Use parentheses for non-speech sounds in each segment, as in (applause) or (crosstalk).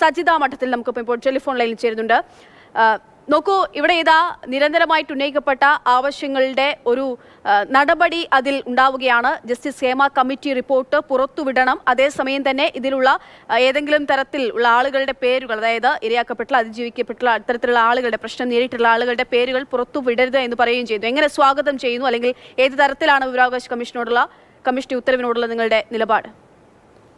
സജിത മഠത്തിൽ നമുക്കിപ്പോൾ ഇപ്പോൾ ടെലിഫോൺ ലൈനിൽ ചേരുന്നുണ്ട്. നോക്കൂ ഇവിടെ ഇതാ നിരന്തരമായിട്ട് ഉന്നയിക്കപ്പെട്ട ആവശ്യങ്ങളുടെ ഒരു നടപടി അതിൽ ഉണ്ടാവുകയാണ്. ജസ്റ്റിസ് ഹേമ കമ്മിറ്റി റിപ്പോർട്ട് പുറത്തുവിടണം. അതേസമയം തന്നെ ഇതിലുള്ള ഏതെങ്കിലും തരത്തിൽ ഉള്ള ആളുകളുടെ പേരുകൾ അതായത് ഇരയാക്കപ്പെട്ടുള്ള അതിജീവിക്കപ്പെട്ടുള്ള അത്തരത്തിലുള്ള ആളുകളുടെ പ്രശ്നം നേരിട്ടുള്ള ആളുകളുടെ പേരുകൾ പുറത്തുവിടരുത് എന്ന് പറയുകയും ചെയ്യുന്നു. എങ്ങനെ സ്വാഗതം ചെയ്യുന്നു? അല്ലെങ്കിൽ ഏത് തരത്തിലാണ് വിവരാവകാശ കമ്മീഷനോടുള്ള കമ്മീഷന്റെ ഉത്തരവിനോടുള്ള നിങ്ങളുടെ നിലപാട്?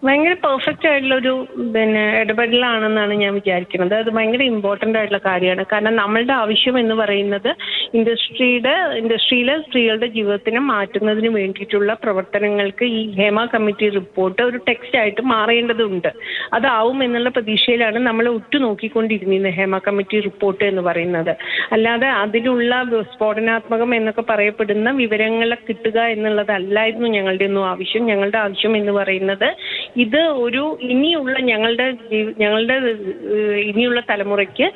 ഭയങ്കര പെർഫെക്റ്റ് ആയിട്ടുള്ള ഒരു പിന്നെ ഇടപെടലാണെന്നാണ് ഞാൻ വിചാരിക്കുന്നത്. അത് ഭയങ്കര ഇമ്പോർട്ടന്റ് ആയിട്ടുള്ള കാര്യമാണ്. കാരണം നമ്മളുടെ ആവശ്യം എന്ന് പറയുന്നത് ഇൻഡസ്ട്രിയുടെ ഇൻഡസ്ട്രിയിലെ സ്ത്രീകളുടെ ജീവിതത്തിനെ മാറ്റുന്നതിന് വേണ്ടിയിട്ടുള്ള പ്രവർത്തനങ്ങൾക്ക് ഈ ഹേമ കമ്മിറ്റി റിപ്പോർട്ട് ഒരു ടെക്സ്റ്റ് ആയിട്ട് മാറേണ്ടതുണ്ട്. അതാവും എന്നുള്ള പ്രതീക്ഷയിലാണ് നമ്മൾ ഉറ്റുനോക്കിക്കൊണ്ടിരുന്നത് ഹേമ കമ്മിറ്റി റിപ്പോർട്ട് എന്ന് പറയുന്നത്. അല്ലാതെ അതിലുള്ള സ്ഫോടനാത്മകം എന്നൊക്കെ പറയപ്പെടുന്ന വിവരങ്ങളെ കിട്ടുക എന്നുള്ളതല്ലായിരുന്നു ഞങ്ങളുടെ ഒന്നും ആവശ്യം. ഞങ്ങളുടെ ആവശ്യം എന്ന് പറയുന്നത് ഇത് ഒരു ഇനിയുള്ള ഞങ്ങളുടെ ഞങ്ങളുടെ ഇനിയുള്ള തലമുറയ്ക്ക്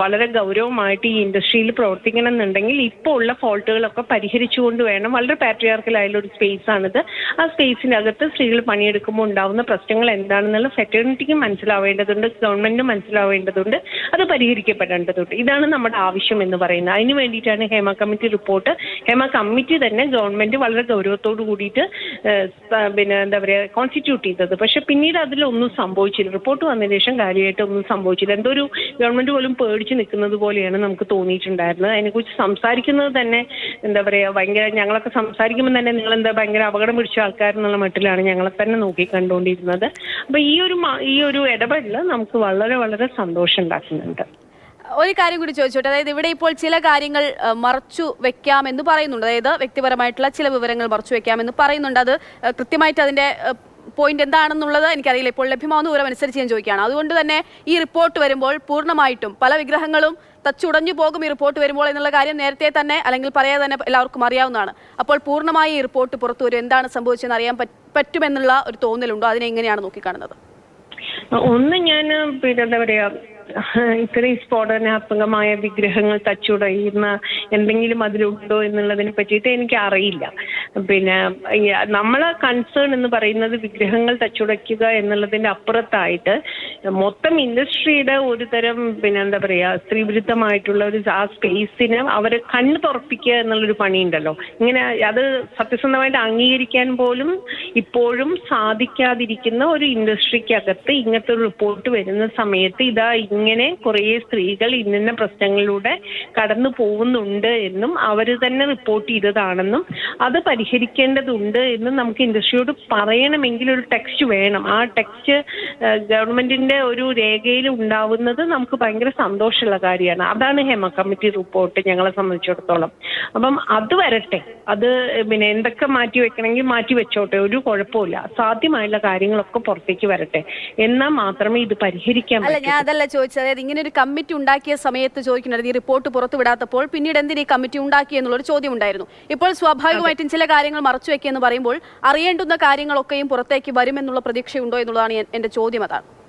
വളരെ ഗൗരവമായിട്ട് ഈ ഇൻഡസ്ട്രിയിൽ പ്രവർത്തിക്കണം എന്നുണ്ടെങ്കിൽ ഇപ്പോൾ ഉള്ള ഫോൾട്ടുകളൊക്കെ പരിഹരിച്ചുകൊണ്ട് വേണം. വളരെ പാട്രിയാർക്കലായുള്ള ഒരു സ്പേസ് ആണിത് ആ സ്പേസിനകത്ത് സ്ത്രീകൾ പണിയെടുക്കുമ്പോൾ ഉണ്ടാവുന്ന പ്രശ്നങ്ങൾ എന്താണെന്നുള്ള ഫെറ്റേണിറ്റിക്ക് മനസ്സിലാവേണ്ടതുണ്ട് ഗവൺമെന്റിന് മനസ്സിലാവേണ്ടതുണ്ട് അത് പരിഹരിക്കപ്പെടേണ്ടതുണ്ട്. ഇതാണ് നമ്മുടെ ആവശ്യം എന്ന് പറയുന്നത്. അതിന് വേണ്ടിയിട്ടാണ് Hema committee report. Hema committee തന്നെ ഗവൺമെന്റ് വളരെ ഗൗരവത്തോടു കൂടിയിട്ട് പിന്നെ എന്താ പറയുക കോൺസ്റ്റിറ്റ്യൂട്ട് ചെയ്തത്. പക്ഷെ പിന്നീട് അതിലൊന്നും സംഭവിച്ചില്ല. റിപ്പോർട്ട് വന്നതിന് ശേഷം കാര്യമായിട്ട് ഒന്നും സംഭവിച്ചില്ല. എന്തോ ഒരു ഗവൺമെന്റ് പോലും പേടിച്ച് നിൽക്കുന്നത് പോലെയാണ് നമുക്ക് തോന്നിയിട്ടുണ്ടായിരുന്നത്. അതിനെക്കുറിച്ച് സംസാരിക്കുന്നത് തന്നെ എന്താ പറയുക ഭയങ്കര ഞങ്ങളൊക്കെ സംസാരിക്കുമ്പോൾ തന്നെ നിങ്ങൾ എന്താ ഭയങ്കര അപകടം പിടിച്ച ആൾക്കാരെന്നുള്ള മട്ടിലാണ് ഞങ്ങളെ തന്നെ നോക്കി കണ്ടുകൊണ്ടിരുന്നത് അപ്പൊ ഈ ഒരു ഈ ഒരു ഇടപെടൽ നമുക്ക് വളരെ വളരെ സന്തോഷം ഉണ്ടാക്കുന്നുണ്ട്. ഒരു കാര്യം കൂടി ചോദിച്ചോട്ടെ. അതായത് ഇവിടെ ഇപ്പോൾ ചില കാര്യങ്ങൾ മറച്ചു വെക്കാം എന്ന് പറയുന്നുണ്ട്. അതായത് വ്യക്തിപരമായിട്ടുള്ള ചില വിവരങ്ങൾ മറച്ചു വെക്കാം എന്ന് പറയുന്നുണ്ട്. അത് കൃത്യമായിട്ട് അതിന്റെ പോയിന്റ് എന്താണെന്നുള്ളത് എനിക്കറിയില്ല. ഇപ്പോൾ ലഭ്യമാവുന്ന വിവരം അനുസരിച്ച് ഞാൻ ചോദിക്കുകയാണ്. അതുകൊണ്ട് തന്നെ ഈ റിപ്പോർട്ട് വരുമ്പോൾ പൂർണമായിട്ടും പല വിഗ്രഹങ്ങളും തച്ചുടഞ്ഞു പോകും ഈ റിപ്പോർട്ട് വരുമ്പോൾ എന്നുള്ള കാര്യം നേരത്തെ തന്നെ അല്ലെങ്കിൽ പറയാതെ തന്നെ എല്ലാവർക്കും അറിയാവുന്നതാണ്. അപ്പോൾ പൂർണമായി ഈ റിപ്പോർട്ട് പുറത്തു വരും. എന്താണ് സംഭവിച്ചതെന്ന് അറിയാൻ പറ്റുമെന്നുള്ള ഒരു തോന്നലുണ്ടോ? അതിനെ എങ്ങനെയാണ് നോക്കിക്കാണുന്നത്? ഒന്ന് ഞാൻ എന്താ പറയാ (laughs) ഇത്രയും സ്ഫോടനാത്മകമായ വിഗ്രഹങ്ങൾ തച്ചുടയുന്ന എന്തെങ്കിലും അതിലുണ്ടോ എന്നുള്ളതിനെ പറ്റിയിട്ട് എനിക്ക് അറിയില്ല പിന്നെ നമ്മളെ കൺസേൺ എന്ന് പറയുന്നത് വിഗ്രഹങ്ങൾ തച്ചുടയ്ക്കുക എന്നുള്ളതിന്റെ അപ്പുറത്തായിട്ട് മൊത്തം ഇൻഡസ്ട്രിയുടെ ഒരു തരം പിന്നെ എന്താ പറയാ സ്ത്രീവിരുദ്ധമായിട്ടുള്ള ഒരു ആ സ്പേസിന് അവരെ കണ്ണ് തുറപ്പിക്കുക എന്നുള്ളൊരു പണിയുണ്ടല്ലോ. ഇങ്ങനെ അത് സത്യസന്ധമായിട്ട് അംഗീകരിക്കാൻ പോലും ഇപ്പോഴും സാധിക്കാതിരിക്കുന്ന ഒരു ഇൻഡസ്ട്രിക്കകത്ത് ഇങ്ങനത്തെ ഒരു റിപ്പോർട്ട് വരുന്ന സമയത്ത് ഇതാ ഇങ്ങനെ കുറേ സ്ത്രീകൾ ഇന്ന പ്രശ്നങ്ങളിലൂടെ കടന്നു പോകുന്നുണ്ട് എന്നും അവർ തന്നെ റിപ്പോർട്ട് ചെയ്തതാണെന്നും അത് പരിഹരിക്കേണ്ടതുണ്ട് എന്നും നമുക്ക് ഇൻഡസ്ട്രിയോട് പറയണമെങ്കിൽ ഒരു ടെക്സ്റ്റ് വേണം. ആ ടെക്സ്റ്റ് ഗവൺമെന്റിന്റെ ഒരു രേഖയിൽ ഉണ്ടാവുന്നത് നമുക്ക് ഭയങ്കര സന്തോഷമുള്ള കാര്യമാണ്. അതാണ് ഹെമ കമ്മിറ്റി റിപ്പോർട്ട് ഞങ്ങളെ സംബന്ധിച്ചിടത്തോളം. അപ്പം അത് വരട്ടെ. അത് പിന്നെ എന്തൊക്കെ മാറ്റി വെക്കണമെങ്കിൽ മാറ്റി വെച്ചോട്ടെ. ഒരു കുഴപ്പമില്ല സാധ്യമായുള്ള കാര്യങ്ങളൊക്കെ പുറത്തേക്ക് വരട്ടെ. എന്നാൽ മാത്രമേ ഇത് പരിഹരിക്കാൻ അല്ല ഞാൻ അതല്ല ചോദിച്ചത്. അതായത് ഇങ്ങനെ ഒരു കമ്മിറ്റി ഉണ്ടാക്കിയ സമയത്ത് ചോദിക്കുന്നത് ഈ റിപ്പോർട്ട് പുറത്തു വിടാത്തപ്പോൾ പിന്നീട് എന്തിനീ ഈ കമ്മിറ്റി ഉണ്ടാക്കി എന്നുള്ളൊരു ചോദ്യം ഉണ്ടായിരുന്നു. ഇപ്പോൾ സ്വാഭാവികമായിട്ടും ചില കാര്യങ്ങൾ മറച്ചു വെക്കുക എന്ന് പറയുമ്പോൾ അറിയേണ്ടുന്ന കാര്യങ്ങളൊക്കെയും പുറത്തേക്ക് വരുമെന്നുള്ള പ്രതീക്ഷയുണ്ടോ എന്നുള്ളതാണ് എന്റെ ചോദ്യം. അതാണ്.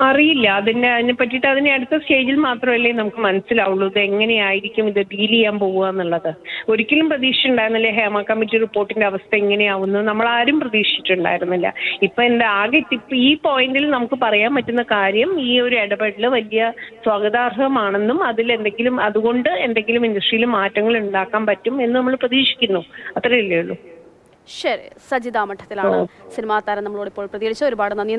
അറിയില്ല. അതിന്റെ അതിനെ പറ്റിയിട്ട് അതിനെ അടുത്ത സ്റ്റേജിൽ മാത്രമല്ലേ നമുക്ക് മനസ്സിലാവുള്ളൂ. ഇത് എങ്ങനെയായിരിക്കും ഇത് ഡീൽ ചെയ്യാൻ പോവുക എന്നുള്ളത്. ഒരിക്കലും പ്രതീക്ഷ ഉണ്ടായിരുന്നില്ല ഹേമ കമ്മിറ്റി റിപ്പോർട്ടിന്റെ അവസ്ഥ എങ്ങനെയാവുന്നു. നമ്മൾ ആരും പ്രതീക്ഷിച്ചിട്ടുണ്ടായിരുന്നില്ല. ഇപ്പൊ എന്റെ ആകെ ഇപ്പൊ ഈ പോയിന്റിൽ നമുക്ക് പറയാൻ പറ്റുന്ന കാര്യം ഈ ഒരു ഇടപെടൽ വലിയ സ്വാഗതാർഹമാണെന്നും അതിൽ എന്തെങ്കിലും അതുകൊണ്ട് എന്തെങ്കിലും ഇൻഡസ്ട്രിയിൽ മാറ്റങ്ങൾ ഉണ്ടാക്കാൻ പറ്റും എന്ന് നമ്മൾ പ്രതീക്ഷിക്കുന്നു. അത്രയല്ലേ ഉള്ളൂ. ശരി. സജിത മഠത്തിലാണ് സിനിമാ താരം നമ്മളോട് ഇപ്പോൾ പ്രതികരിച്ച ഒരുപാട് നന്ദി.